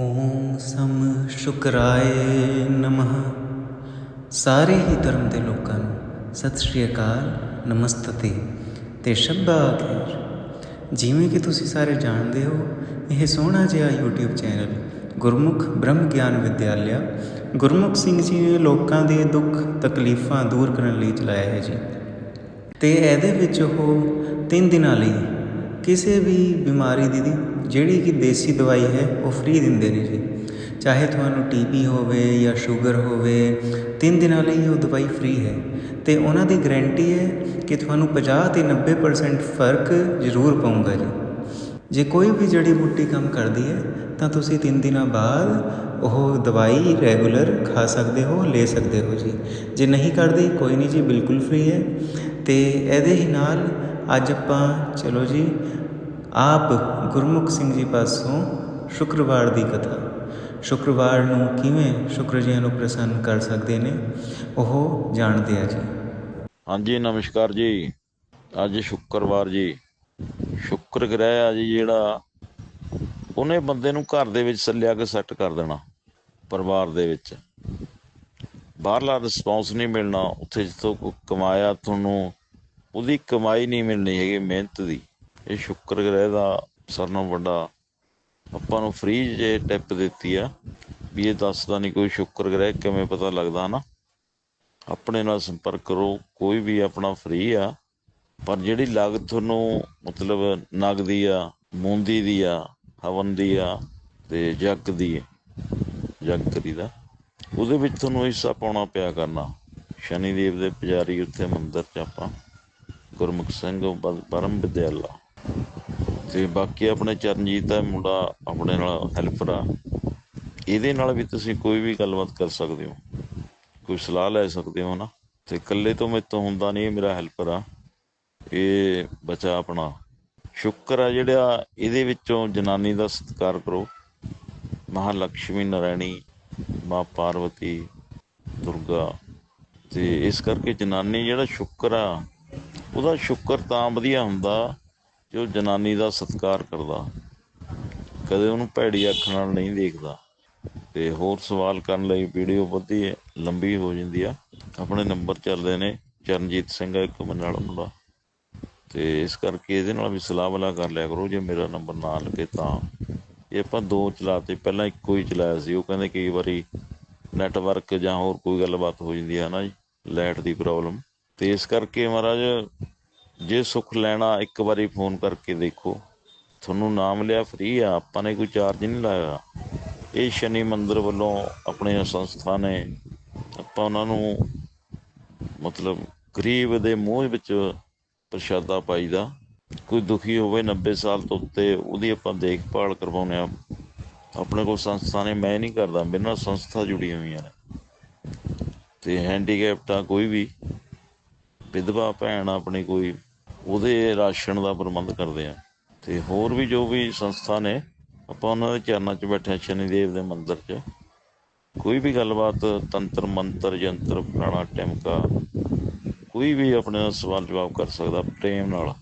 ਓਮ ਸਮ ਸ਼ੁਕਰਾਏ ਨਮః ਸਾਰੇ ਹੀ ਧਰਮ ਦੇ ਲੋਕਾਂ ਨੂੰ ਸਤਿ ਸ਼੍ਰੀ ਅਕਾਲ, ਨਮਸਤੇ ਤੇ ਸ਼ਬਾ ਖੈਰ ਜਿਵੇਂ ਕਿ ਤੁਸੀਂ ਸਾਰੇ ਜਾਣਦੇ ਹੋ, ਇਹ ਸੋਹਣਾ ਜਿਹਾ YouTube ਚੈਨਲ ਗੁਰਮੁਖ ਬ੍ਰਹਮ ਗਿਆਨ ਵਿਦਿਆਲਿਆ। ਗੁਰਮੁਖ ਸਿੰਘ ਜੀ ਨੇ ਲੋਕਾਂ ਦੇ ਦੁੱਖ ਤਕਲੀਫਾਂ ਦੂਰ ਕਰਨ ਲਈ ਚਲਾਇਆ ਹੈ ਜੀ। ਤੇ ਇਹਦੇ ਵਿੱਚ ਉਹ ਤਿੰਨ ਦਿਨਾਂ ਲਈ ਕਿਸੇ ਵੀ ਬਿਮਾਰੀ ਦੀ ਜਿਹੜੀ ਕਿ ਦੇਸੀ ਦਵਾਈ ਹੈ, ਉਹ ਫ੍ਰੀ ਦਿੰਦੇ ਨੇ ਜੀ। ਚਾਹੇ ਤੁਹਾਨੂੰ ਟੀਬੀ ਹੋਵੇ ਜਾਂ ਸ਼ੂਗਰ ਹੋਵੇ, ਤਿੰਨ ਦਿਨਾਂ ਲਈ ਉਹ ਦਵਾਈ ਫ੍ਰੀ ਹੈ। ਤੇ ਉਹਨਾਂ ਦੀ ਗਾਰੰਟੀ ਹੈ ਕਿ ਤੁਹਾਨੂੰ 50 ਤੇ 90% ਫ਼ਰਕ ਜ਼ਰੂਰ ਪਊਗਾ ਜੀ। ਜੇ ਕੋਈ ਵੀ ਜੜੀ ਬੂਟੀ ਕੰਮ ਕਰਦੀ ਹੈ, ਤਾਂ ਤੁਸੀਂ ਤਿੰਨ ਦਿਨਾਂ ਬਾਅਦ ਉਹ ਦਵਾਈ ਰੈਗੂਲਰ ਖਾ ਸਕਦੇ ਹੋ, ਲੈ ਸਕਦੇ ਹੋ ਜੀ। ਜੇ ਨਹੀਂ ਕਰਦੀ, ਕੋਈ ਨਹੀਂ ਜੀ, ਬਿਲਕੁਲ ਫ੍ਰੀ ਹੈ। ਤੇ ਇਹਦੇ ਹੀ ਨਾਲ ਅੱਜ ਆਪਾਂ, ਚਲੋ ਜੀ, ਆਪ ਗੁਰਮੁਖ ਸਿੰਘ ਜੀ ਪਾਸੋਂ ਸ਼ੁੱਕਰਵਾਰ ਦੀ ਕਥਾ। ਸ਼ੁੱਕਰਵਾਰ ਨੂੰ ਕਿਵੇਂ ਸ਼ੁਕਰ ਜੀ ਨੂੰ ਪ੍ਰਸੰਨ ਕਰ ਸਕਦੇ ਨੇ, ਉਹ ਜਾਣਦੇ ਆ ਜੀ। ਹਾਂਜੀ, ਨਮਸਕਾਰ ਜੀ। ਅੱਜ ਸ਼ੁੱਕਰਵਾਰ ਜੀ। ਸ਼ੁੱਕਰ ਗ੍ਰਹਿ ਆ ਜੀ ਜਿਹੜਾ ਉਹਨੇ ਬੰਦੇ ਨੂੰ ਘਰ ਦੇ ਵਿੱਚ ਸੱਲਿਆ ਕੇ ਸੈੱਟ ਕਰ ਦੇਣਾ, ਪਰਿਵਾਰ ਦੇ ਵਿੱਚ। ਬਾਹਰਲਾ ਰਿਸਪੌਂਸ ਨਹੀਂ ਮਿਲਣਾ, ਉੱਥੇ ਜਿੱਥੋਂ ਕਮਾਇਆ, ਤੁਹਾਨੂੰ ਉਹਦੀ ਕਮਾਈ ਨਹੀਂ ਮਿਲਣੀ ਹੈਗੀ ਮਿਹਨਤ ਦੀ। ਇਹ ਸ਼ੁੱਕਰ ਗ੍ਰਹਿ ਦਾ ਸਾਰਿਆਂ ਨਾਲੋਂ ਵੱਡਾ। ਆਪਾਂ ਨੂੰ ਫ੍ਰੀ ਜੇ ਟਿਪ ਦਿੱਤੀ ਆ ਵੀ ਇਹ ਦੱਸਦਾ ਨਹੀਂ ਕੋਈ ਸ਼ੁੱਕਰ ਗ੍ਰਹਿ ਕਿਵੇਂ ਪਤਾ ਲੱਗਦਾ ਨਾ ਆਪਣੇ ਨਾਲ ਸੰਪਰਕ ਕਰੋ ਕੋਈ ਵੀ ਆਪਣਾ ਫ੍ਰੀ ਆ ਪਰ ਜਿਹੜੀ ਲਾਗਤ ਤੁਹਾਨੂੰ ਮਤਲਬ ਨਗਦੀ ਆ ਮੂੰਦੀ ਦੀ ਆ ਹਵਨ ਦੀ ਆ ਤੇ ਜੱਗ ਦੀ ਆ, ਜੱਗ ਕਰੀਦਾ ਉਹਦੇ ਵਿੱਚ ਤੁਹਾਨੂੰ ਹਿੱਸਾ ਪਾਉਣਾ ਪਿਆ ਕਰਨਾ। ਸ਼ਨੀ ਦੇਵ ਦੇ ਪੁਜਾਰੀ ਉੱਥੇ ਮੰਦਰ 'ਚ ਆਪਾਂ ਗੁਰਮੁਖ ਸਿੰਘ ਬ- ਪਰਮ ਵਿਦਿਆਲਾ। ਤੇ ਬਾਕੀ ਆਪਣੇ ਚਰਨਜੀਤ ਦਾ ਮੁੰਡਾ ਆਪਣੇ ਨਾਲ ਹੈਲਪਰ ਆ। ਇਹਦੇ ਨਾਲ ਵੀ ਤੁਸੀਂ ਕੋਈ ਵੀ ਗੱਲਬਾਤ ਕਰ ਸਕਦੇ ਹੋ। ਕੋਈ ਸਲਾਹ ਲੈ ਸਕਦੇ ਹੋ ਨਾ। ਤੇ ਇਕੱਲੇ ਤੋਂ ਮੇਰੇ ਤੋਂ ਹੁੰਦਾ ਨਹੀਂ ਇਹ ਮੇਰਾ ਹੈਲਪਰ ਆ। ਇਹ ਬਚਾ ਆਪਣਾ। ਸ਼ੁਕਰ ਆ ਜਿਹੜਾ ਇਹਦੇ ਵਿੱਚੋਂ ਜਨਾਨੀ ਦਾ ਸਤਿਕਾਰ ਕਰੋ। ਮਹਾਲక్ష్ਮੀ ਨਾਰਾਇਣੀ ਮਾਂ ਪਾਰਵਤੀ, ਦੁਰਗਾ। ਤੇ ਇਸ ਕਰਕੇ ਜਨਾਨੀ ਜਿਹੜਾ ਸ਼ੁਕਰ ਆ ਉਹਦਾ ਸ਼ੁਕਰ ਤਾਂ ਵਧੀਆ ਹੁੰਦਾ ਜੋ ਜਨਾਨੀ ਦਾ ਸਤਿਕਾਰ ਕਰਦਾ। ਕਦੇ ਉਹਨੂੰ ਭੈੜੀ ਅੱਖ ਨਾਲ ਨਹੀਂ ਦੇਖਦਾ। ਤੇ ਹੋਰ ਸਵਾਲ ਕਰਨ ਲਈ ਵੀਡੀਓ ਵੱਧੀ ਲੰਬੀ ਹੋ ਜਾਂਦੀ ਆ। ਆਪਣੇ ਨੰਬਰ ਚੱਲਦੇ ਨੇ ਚਰਨਜੀਤ ਸਿੰਘ ਇੱਕ ਮੰਨ ਮੁੰਡਾ। ਤੇ ਇਸ ਕਰਕੇ ਇਹਦੇ ਨਾਲ ਵੀ ਸਲਾਹ ਵਾਲਾ ਕਰ ਲਿਆ ਕਰੋ, ਜੇ ਮੇਰਾ ਨੰਬਰ ਨਾ ਲੱਗੇ ਤਾਂ। ਇਹ ਆਪਾਂ ਦੋ ਚਲਾਤੇ, ਪਹਿਲਾਂ ਇੱਕੋ ਹੀ ਚਲਾਇਆ ਸੀ। ਉਹ ਕਹਿੰਦੇ ਕਈ ਵਾਰੀ ਨੈਟਵਰਕ ਜਾਂ ਹੋਰ ਕੋਈ ਗੱਲਬਾਤ ਹੋ ਜਾਂਦੀ ਹੈ ਨਾ ਜੀ? ਲਾਈਟ ਦੀ ਪ੍ਰੋਬਲਮ ਤੇ ਇਸ ਕਰਕੇ ਮਹਾਰਾਜ, ਜੇ ਸੁੱਖ ਲੈਣਾ, ਇੱਕ ਵਾਰੀ ਫੋਨ ਕਰਕੇ ਦੇਖੋ। ਤੁਹਾਨੂੰ ਨਾਮ ਲਿਆ, ਫ੍ਰੀ ਆ, ਆਪਾਂ ਨੇ ਕੋਈ ਚਾਰਜ ਨਹੀਂ ਲਾਇਆ। ਇਹ ਸ਼ਨੀ ਮੰਦਰ ਵੱਲੋਂ ਆਪਣੇ ਸੰਸਥਾ ਨੇ, ਆਪਾਂ ਉਹਨਾਂ ਨੂੰ ਮਤਲਬ ਗਰੀਬ ਦੇ ਮੂੰਹ ਵਿੱਚ ਪ੍ਰਸ਼ਾਦਾ ਪਾਈਦਾ। ਕੋਈ ਦੁਖੀ ਹੋਵੇ 90 ਸਾਲ ਤੋਂ ਉੱਤੇ, ਉਹਦੀ ਆਪਾਂ ਦੇਖਭਾਲ ਕਰਵਾਉਂਦੇ ਆ ਆਪਣੇ ਕੋਲ ਸੰਸਥਾ ਨੇ, ਮੈਂ ਨਹੀਂ ਕਰਦਾ, ਮੇਰੇ ਨਾਲ ਸੰਸਥਾ ਜੁੜੀ ਹੋਈਆਂ ਨੇ। ਤੇ ਹੈਂਡੀਕੈਪਟ ਆ ਕੋਈ ਵੀ। ਵਿਧਵਾ ਭੈਣ ਆਪਣੀ ਕੋਈ, ਉਹਦੇ ਰਾਸ਼ਨ ਦਾ ਪ੍ਰਬੰਧ ਕਰਦੇ ਆ। ਤੇ ਹੋਰ ਵੀ ਜੋ ਵੀ ਸੰਸਥਾ ਨੇ, ਆਪਾਂ ਉਹਨਾਂ ਦੇ ਚਰਨਾਂ 'ਚ ਬੈਠੇ ਹਾਂ ਸ਼ਨੀਦੇਵ ਦੇ ਮੰਦਿਰ 'ਚ। ਕੋਈ ਵੀ ਗੱਲਬਾਤ, ਤੰਤਰ, ਮੰਤਰ, ਯੰਤਰ, ਫਲਾਣਾ, ਟਿਮਕਾ, ਕੋਈ ਵੀ ਆਪਣੇ ਸਵਾਲ ਜਵਾਬ ਕਰ ਸਕਦਾ ਪ੍ਰੇਮ ਨਾਲ।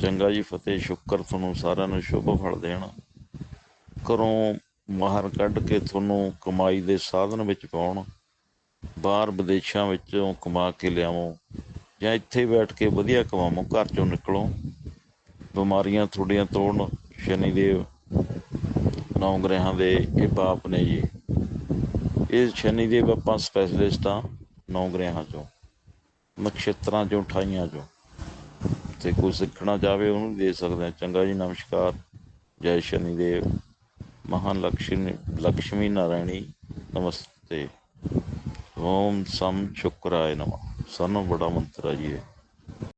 ਚੰਗਾ ਜੀ ਫਤਿਹ, ਸ਼ੁਕਰ ਤੁਹਾਨੂੰ ਸਾਰਿਆਂ ਨੂੰ ਸ਼ੁਭ ਫਲ ਦੇਣ। ਘਰੋਂ ਬਾਹਰ ਕੱਢ ਕੇ ਤੁਹਾਨੂੰ ਕਮਾਈ ਦੇ ਸਾਧਨ ਵਿੱਚ ਪਾਉਣ। ਬਾਹਰ ਵਿਦੇਸ਼ਾਂ ਵਿੱਚੋਂ ਕਮਾ ਕੇ ਲਿਆਵੋ ਜਾਂ ਇੱਥੇ ਬੈਠ ਕੇ ਵਧੀਆ ਕਮਾਵੋ ਘਰ ਚੋਂ ਨਿਕਲੋ। ਬਿਮਾਰੀਆਂ ਤੁਹਾਡੀਆਂ ਤੋੜਨ, ਸ਼ਨੀ ਦੇਵ ਨੌ ਗ੍ਰਹਿਾਂ ਦੇ ਇਹ ਬਾਪ ਨੇ ਜੀ। ਇਹ ਸ਼ਨੀ ਦੇਵ ਆਪਾਂ ਸਪੈਸ਼ਲਿਸਟ ਆ ਨੌ ਗ੍ਰਹਿਾਂ ਚੋਂ, ਨਕਸ਼ਤਰਾਂ ਚੋਂ, ਠਾਈਆਂ ਚੋਂ। ਤੇ ਕੋਈ ਸਿੱਖਣਾ ਚਾਵੇ ਉਹਨੂੰ ਦੇ ਸਕਦੇ ਆ ਚੰਗਾ ਜੀ, ਨਮਸਕਾਰ। ਜੈ ਸ਼ਨੀ ਦੇਵ। ਮਹਾਨ ਲਕਸ਼ਮੀ ਲక్ష్ਮੀ ਨਾਰਾਇਣੀ। ਨਮਸਤੇ। ਓਮ ਸਮ ਸ਼ੁਕਰਾਏ ਨਮः ਸਾਨੂੰ ਬੜਾ ਮੰਤਰ ਆ ਜੀ ਇਹ